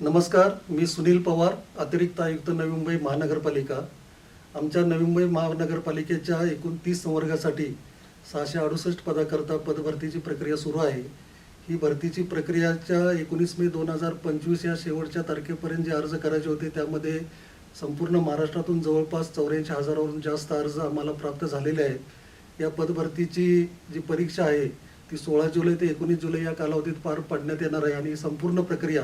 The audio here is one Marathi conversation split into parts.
नमस्कार मी सुनील पवार अतिरिक्त आयुक्त नवी मुंबई महानगरपालिका. आमच्या नवी मुंबई महानगरपालिकेच्या एकूण तीस संवर्गासाठी सहाशे अडुसष्ट पदाकरता पदभरतीची प्रक्रिया सुरू आहे. ही भरतीची प्रक्रियाच्या एकोणीस मे दोन हजार पंचवीस या शेवटच्या तारखेपर्यंत जे अर्ज करायचे होते त्यामध्ये संपूर्ण महाराष्ट्रातून जवळपास चौऱ्याऐंशी हजारावरून जास्त अर्ज आम्हाला प्राप्त झालेले आहेत. या पदभरतीची जी परीक्षा आहे ती सोळा जुलै ते एकोणीस जुलै या कालावधीत पार पाडण्यात येणार आहे आणि संपूर्ण प्रक्रिया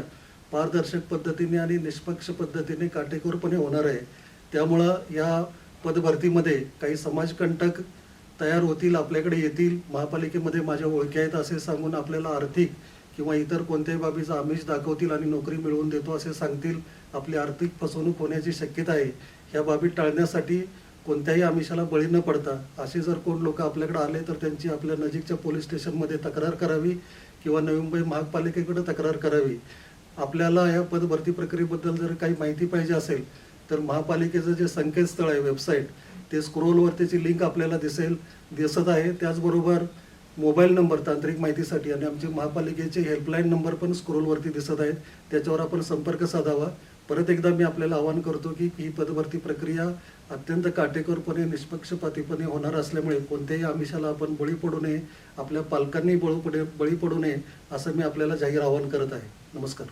पारदर्शक पद्धतीने आणि निष्पक्ष पद्धतीने काटेकोरपणे होणार आहे. त्यामुळं या पदभरतीमध्ये काही समाजकंटक तयार होतील आपल्याकडे येतील. महापालिकेमध्ये माझ्या ओळखी आहेत असे सांगून आपल्याला आर्थिक किंवा इतर कोणत्याही बाबीचा आमिष दाखवतील आणि नोकरी मिळवून देतो असे सांगतील आपली आर्थिक फसवणूक होण्याची शक्यता आहे. ह्या बाबी टाळण्यासाठी कोणत्याही आमिषाला बळी न पडता असे जर कोण लोक आपल्याकडे आले तर त्यांची आपल्या नजीकच्या पोलीस स्टेशनमध्ये तक्रार करावी किंवा नवी मुंबई महापालिकेकडे तक्रार करावी. आपल्याला या पदभरती प्रक्रियेबद्दल जर काही माहिती पाहिजे असेल तर महापालिकेचं जे संकेतस्थळ आहे वेबसाईट ते स्क्रोलवर त्याची लिंक आपल्याला दिसेल दिसत आहे. त्याचबरोबर मोबाईल नंबर तांत्रिक माहितीसाठी आणि आमचे महापालिकेचे हेल्पलाईन नंबर पण स्क्रोलवरती दिसत आहेत. त्याच्यावर आपण संपर्क साधावा. परत एकदा मी आपल्याला आवाहन करतो की ही पदभरती प्रक्रिया अत्यंत काटेकोरपणे निष्पक्षपातीपणे होणार असल्यामुळे कोणत्याही आमिषाला आपण बळी पडू नये आपल्या पालकांनी बळू पडे बळी पडू नये असं मी आपल्याला जाहीर आवाहन करत आहे. नमस्कार.